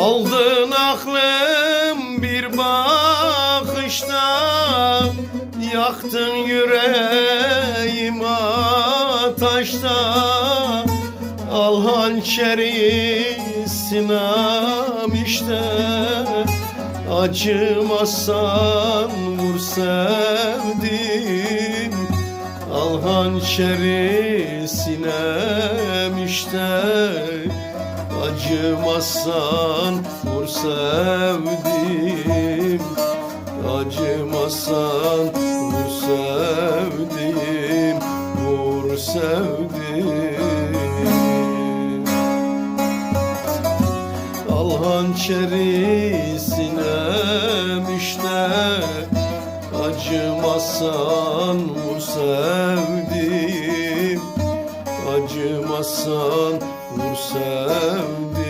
Aldın aklım bir bakışta Yaktın yüreğim ateşta Al hançeri sinem işte Acımazsan vur sevdim Al hançeri sinem işte Acımazsan vur sevdim Acımazsan vur sevdim Vur sevdim Al hançeri sinem işte Acımazsan vur sevdim Acımazsan vur sevdim